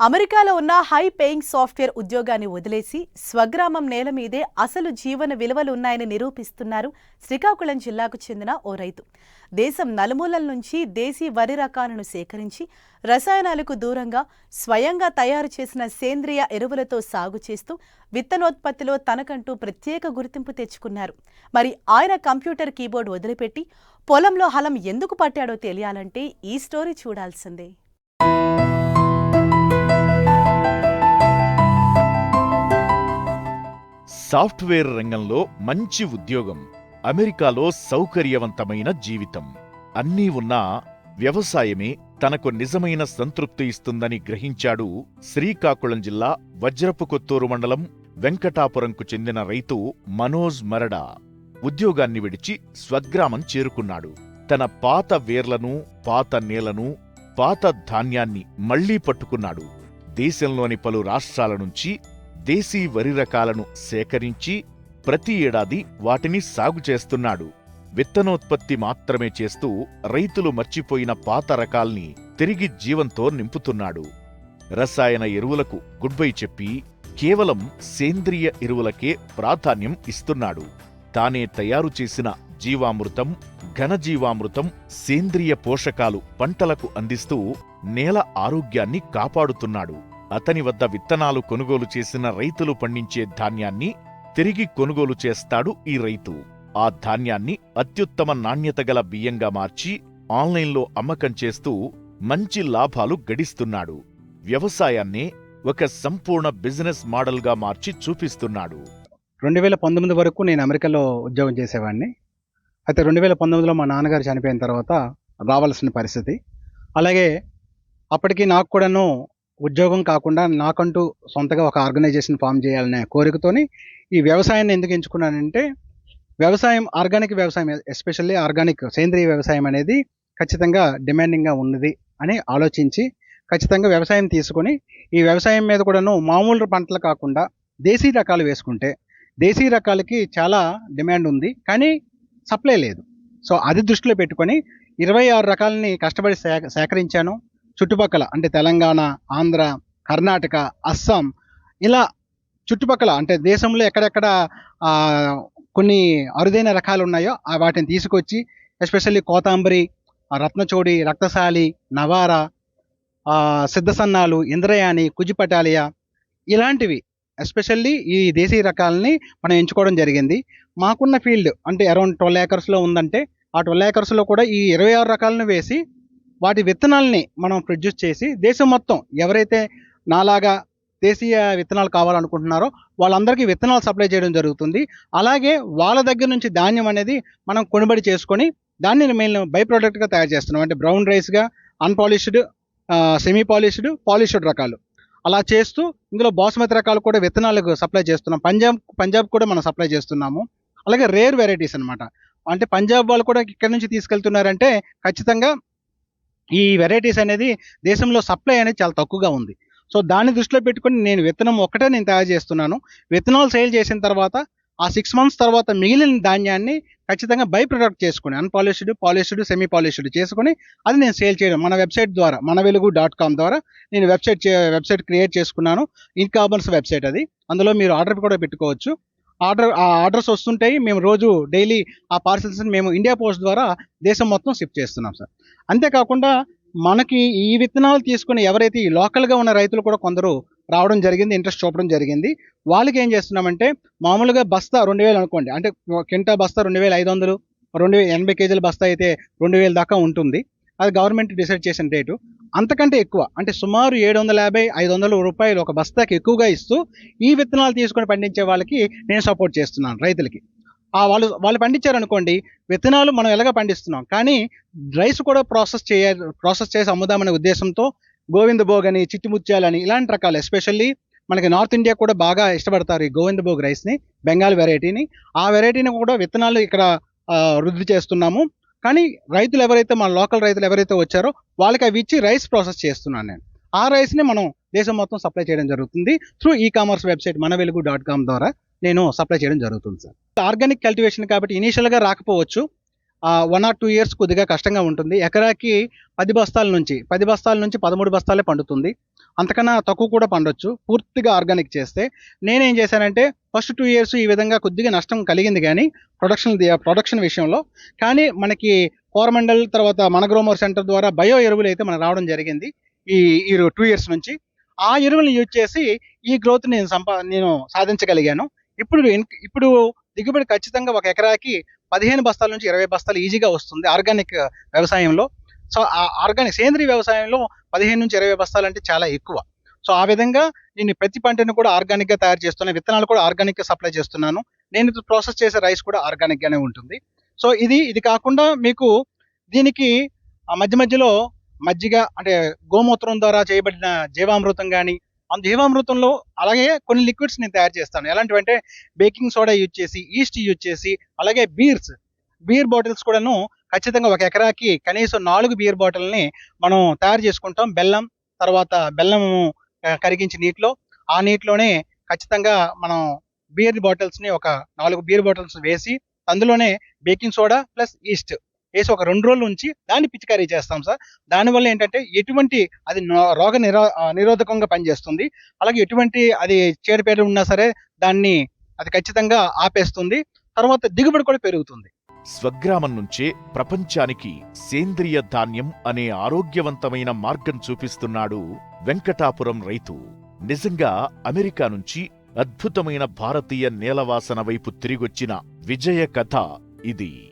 అమెరికాలో ఉన్న high paying software ఉద్యోగాన్ని వదిలేసి స్వగ్రామం నేల మీదే అసలు జీవన విలువలు ఉన్నాయని నిరూపిస్తున్నారు శ్రీకాకుళం జిల్లాకు చెందిన ఓ రైతు. దేశం నలుమూలల నుంచి దేశీ వరి రకాలను సేకరించి రసాయనాలకు దూరంగా స్వయంగా తయారు చేసిన సేంద్రియ ఎరువులతో సాగు చేస్తూ విత్తనోత్పత్తిలో తనకంటూ ప్రత్యేక గుర్తింపు తెచ్చుకున్నారు. మరి ఆయన కంప్యూటర్ కీబోర్డ్ వదిలిపెట్టి పొలంలో హలం ఎందుకు పట్టాడో తెలియాలంటే ఈ స్టోరీ చూడాల్సిందే. సాఫ్ట్వేర్ రంగంలో మంచి ఉద్యోగం అమెరికాలో సౌకర్యవంతమైన జీవితం. అన్నీ ఉన్నా వ్యవసాయమే తనకు నిజమైన సంతృప్తి ఇస్తుందని గ్రహించాడు శ్రీకాకుళం జిల్లా వజ్రపుకొత్తూరు మండలం వెంకటాపురంకు చెందిన రైతు మనోజ్ మరడా. ఉద్యోగాన్ని విడిచి స్వగ్రామం చేరుకున్నాడు. తన పాత వేర్లను పాత నేలను పాత ధాన్యాన్ని మళ్ళీ పట్టుకున్నాడు. దేశంలోని పలు రాష్ట్రాల నుంచి దేశీ వరి రకాలను సేకరించి ప్రతి ఏడాది వాటిని సాగు చేస్తున్నాడు. విత్తనోత్పత్తి మాత్రమే చేస్తూ రైతులు మర్చిపోయిన పాత రకాల్ని తిరిగి జీవంతో నింపుతున్నాడు. రసాయన ఎరువులకు గుడ్ బై చెప్పి కేవలం సేంద్రియ ఎరువులకే ప్రాధాన్యం ఇస్తున్నాడు. తానే తయారు చేసిన జీవామృతం ఘనజీవామృతం సేంద్రియ పోషకాలు పంటలకు అందిస్తూ నేల ఆరోగ్యాన్ని కాపాడుతున్నాడు. అతని వద్ద విత్తనాలు కొనుగోలు చేసిన రైతులు పండించే ధాన్యాన్ని తిరిగి కొనుగోలు చేస్తాడు ఈ రైతు. ఆ ధాన్యాన్ని అత్యుత్తమ నాణ్యత గల బియ్యంగా మార్చి ఆన్లైన్లో అమ్మకం చేస్తూ మంచి లాభాలు గడిస్తున్నాడు. వ్యవసాయాన్నే ఒక సంపూర్ణ బిజినెస్ మోడల్గా మార్చి చూపిస్తున్నాడు. రెండు వేల పంతొమ్మిది వరకు నేను అమెరికాలో ఉద్యోగం చేసేవాడిని. అయితే రెండు వేల పంతొమ్మిదిలో మా నాన్నగారు చనిపోయిన తర్వాత రావాల్సిన పరిస్థితి. అలాగే అప్పటికి నాకు కూడాను ఉద్యోగం కాకుండా నాకంటూ సొంతగా ఒక ఆర్గనైజేషన్ ఫామ్ చేయాలనే కోరికతోని ఈ వ్యవసాయాన్ని ఎందుకు ఎంచుకున్నానంటే వ్యవసాయం ఆర్గానిక్ వ్యవసాయం ఎస్పెషల్లీ ఆర్గానిక్ సేంద్రియ వ్యవసాయం అనేది ఖచ్చితంగా డిమాండింగ్గా ఉన్నది అని ఆలోచించి ఖచ్చితంగా వ్యవసాయం తీసుకొని ఈ వ్యవసాయం మీద కూడాను మామూలు పంటలు కాకుండా దేశీ రకాలు వేసుకుంటే దేశీ రకాలకి చాలా డిమాండ్ ఉంది కానీ సప్లై లేదు. సో అది దృష్టిలో పెట్టుకొని ఇరవై ఆరు రకాలని కష్టపడి సేక సేకరించాను. చుట్టుపక్కల అంటే తెలంగాణ ఆంధ్ర కర్ణాటక అస్సాం ఇలా చుట్టుపక్కల అంటే దేశంలో ఎక్కడెక్కడ కొన్ని అరుదైన రకాలు ఉన్నాయో ఆ వాటిని తీసుకొచ్చి ఎస్పెషల్లీ కోతాంబరి రత్నచోడి రక్తశాలి నవార సిద్ధసన్నాలు ఇంద్రయాని కుజిపటాలియా ఇలాంటివి ఎస్పెషల్లీ ఈ దేశీ రకాలని మనం ఎంచుకోవడం జరిగింది. మాకున్న ఫీల్డ్ అంటే అరౌండ్ ట్వెల్వ్ ఏకర్స్లో ఉందంటే ఆ ట్వెల్వ్ ఏకర్స్లో కూడా ఈ ఇరవై ఆరు రకాలను వేసి వాటి విత్తనాలని మనం ప్రొడ్యూస్ చేసి దేశం మొత్తం ఎవరైతే నాలాగా దేశీయ విత్తనాలు కావాలనుకుంటున్నారో వాళ్ళందరికీ విత్తనాలు సప్లై చేయడం జరుగుతుంది. అలాగే వాళ్ళ దగ్గర నుంచి ధాన్యం అనేది మనం కొనుబడి చేసుకొని దాన్ని మేము బై ప్రోడక్ట్గా తయారు చేస్తున్నాం. అంటే బ్రౌన్ రైస్గా అన్పాలిష్డ్ సెమీ పాలిష్డ్ పాలిష్డ్ రకాలు. అలా చేస్తూ ఇందులో బాస్మతి రకాలు కూడా విత్తనాలకు సప్లై చేస్తున్నాం. పంజాబ్ పంజాబ్ కూడా మనం సప్లై చేస్తున్నాము. అలాగే రేర్ వెరైటీస్ అనమాట అంటే పంజాబ్ వాళ్ళు కూడా ఇక్కడ నుంచి తీసుకెళ్తున్నారంటే ఖచ్చితంగా ఈ వెరైటీస్ అనేది దేశంలో సప్లై అనేది చాలా తక్కువగా ఉంది. సో దాన్ని దృష్టిలో పెట్టుకొని నేను విత్తనం ఒక్కటే నేను తయారు చేస్తున్నాను. విత్తనాలు సేల్ చేసిన తర్వాత ఆ సిక్స్ మంత్స్ తర్వాత మిగిలిన ధాన్యాన్ని ఖచ్చితంగా బై ప్రొడక్ట్ చేసుకుని అన్పాలిష్డ్ పాలిష్డ్ సెమీ పాలిష్డ్ చేసుకుని అది నేను సేల్ చేయడం. మన వెబ్సైట్ ద్వారా మన వెలుగు డాట్ కామ్ ద్వారా నేను వెబ్సైట్ వెబ్సైట్ క్రియేట్ చేసుకున్నాను. ఈ కామర్స్ వెబ్సైట్ అది. అందులో మీరు ఆర్డర్ కూడా పెట్టుకోవచ్చు. ఆర్డర్ ఆ ఆర్డర్స్ వస్తుంటాయి. మేము రోజు డైలీ ఆ పార్సల్స్ని మేము ఇండియా పోస్ట్ ద్వారా దేశం మొత్తం షిఫ్ట్ చేస్తున్నాం సార్. అంతేకాకుండా మనకి ఈ విత్తనాలు తీసుకుని ఎవరైతే ఈ లోకల్గా ఉన్న రైతులు కూడా కొందరు రావడం జరిగింది ఇంట్రెస్ట్ చూపడం జరిగింది. వాళ్ళకి ఏం చేస్తున్నామంటే మామూలుగా బస్తా రెండు వేలు అనుకోండి. అంటే కింటా బస్తా రెండు వేల ఐదు వందలు రెండు వేల ఎనభై కేజీల బస్తా అయితే రెండు వేల దాకా ఉంటుంది. అది గవర్నమెంట్ డిసైడ్ చేసిన రేటు. అంతకంటే ఎక్కువ. అంటే సుమారు ఏడు వందల యాభై ఐదు వందల రూపాయలు ఒక బస్తాకి ఎక్కువగా ఇస్తూ ఈ విత్తనాలు తీసుకొని పండించే వాళ్ళకి నేను సపోర్ట్ చేస్తున్నాను రైతులకి. ఆ వాళ్ళు వాళ్ళు పండించారు అనుకోండి విత్తనాలు మనం ఎలాగ పండిస్తున్నాం? కానీ రైస్ కూడా ప్రాసెస్ చేయ ప్రాసెస్ చేసి అమ్ముదామనే ఉద్దేశంతో గోవింద భోగ్ అని చిట్టిముత్యాలని ఇలాంటి రకాలు ఎస్పెషల్లీ మనకి నార్త్ ఇండియా కూడా బాగా ఇష్టపడతారు ఈ గోవింద భోగ్ రైస్ని బెంగాల్ వెరైటీని. ఆ వెరైటీని కూడా విత్తనాలు ఇక్కడ వృద్ధి చేస్తున్నాము. కానీ రైతులు ఎవరైతే మన లోకల్ రైతులు ఎవరైతే వచ్చారో వాళ్ళకి అవి ఇచ్చి రైస్ ప్రాసెస్ చేస్తున్నాను నేను. ఆ రైస్ని మనం దేశం మొత్తం సప్లై చేయడం జరుగుతుంది. త్రూ ఈ కామర్స్ వెబ్సైట్ మన వెలుగు డాట్ కామ్ ద్వారా నేను సప్లై చేయడం జరుగుతుంది సార్. ఆర్గానిక్ కల్టివేషన్ కాబట్టి ఇనీషియల్గా రాకపోవచ్చు. వన్ ఆర్ టూ ఇయర్స్ కొద్దిగా కష్టంగా ఉంటుంది. ఎకరాకి పది బస్తాల నుంచి పది బస్తాల నుంచి పదమూడు బస్తాలే పండుతుంది. అంతకన్నా తక్కువ కూడా పండొచ్చు. పూర్తిగా ఆర్గానిక్ చేస్తే నేనేం చేశానంటే ఫస్ట్ టూ ఇయర్స్ ఈ విధంగా కొద్దిగా నష్టం కలిగింది కానీ ప్రొడక్షన్ ప్రొడక్షన్ విషయంలో. కానీ మనకి కోరమండల్ తర్వాత మనగ్రోమోర్ సెంటర్ ద్వారా బయో ఎరువులు అయితే మనకు రావడం జరిగింది ఈ ఈ టూ ఇయర్స్ నుంచి. ఆ ఎరువులను యూజ్ చేసి ఈ గ్రోత్ నేను సంపా నేను సాధించగలిగాను. ఇప్పుడు ఇప్పుడు దిగుబడి ఖచ్చితంగా ఒక ఎకరాకి పదిహేను బస్తాల నుంచి ఇరవై బస్తాలు ఈజీగా వస్తుంది ఆర్గానిక్ వ్యవసాయంలో. సో ఆ ఆర్గానిక్ సేంద్రీయ వ్యవసాయంలో పదిహేను నుంచి ఇరవై బస్తాలు అంటే చాలా ఎక్కువ. సో ఆ విధంగా నేను ప్రతి పంటను కూడా ఆర్గానిక్గా తయారు చేస్తున్నాను. విత్తనాలు కూడా ఆర్గానిక్గా సప్లై చేస్తున్నాను. నేను ప్రాసెస్ చేసే రైస్ కూడా ఆర్గానిక్గానే ఉంటుంది. సో ఇది ఇది కాకుండా మీకు దీనికి మధ్య మధ్యలో మజ్జిగ అంటే గోమూత్రం ద్వారా చేయబడిన జీవామృతం కానీ ఆ జీవామృతంలో అలాగే కొన్ని లిక్విడ్స్ నేను తయారు చేస్తాను. ఎలాంటివంటే బేకింగ్ సోడా యూజ్ చేసి ఈస్ట్ యూజ్ చేసి అలాగే బీర్స్ బీర్ బాటిల్స్ కూడాను ఖచ్చితంగా ఒక ఎకరాకి కనీసం నాలుగు బీర్ బాటిల్ని మనం తయారు చేసుకుంటాం. బెల్లం తర్వాత బెల్లము కరిగించి నీటిలో. ఆ నీటిలోనే ఖచ్చితంగా మనం బీర్ బాటిల్స్ని ఒక నాలుగు బీర్ బాటిల్స్ వేసి అందులోనే బేకింగ్ సోడా ప్లస్ ఈస్ట్ వేసి ఒక రెండు రోజులు ఉంచి దాన్ని పిచికారీ చేస్తాం సార్. దానివల్ల ఏంటంటే ఎటువంటి అది రోగ నిరో నిరోధకంగా పనిచేస్తుంది. అలాగే ఎటువంటి అది చీడపేడ ఉన్నా సరే దాన్ని అది ఖచ్చితంగా ఆపేస్తుంది. తర్వాత దిగుబడి కూడా పెరుగుతుంది. స్వగ్రామం నుంచే ప్రపంచానికి సేంద్రియ ధాన్యం అనే ఆరోగ్యవంతమైన మార్గం చూపిస్తున్నాడు వెంకటాపురం రైతు. నిజంగా అమెరికా నుంచి అద్భుతమైన భారతీయ నేలవాసన వైపు తిరిగొచ్చిన విజయ కథ ఇది.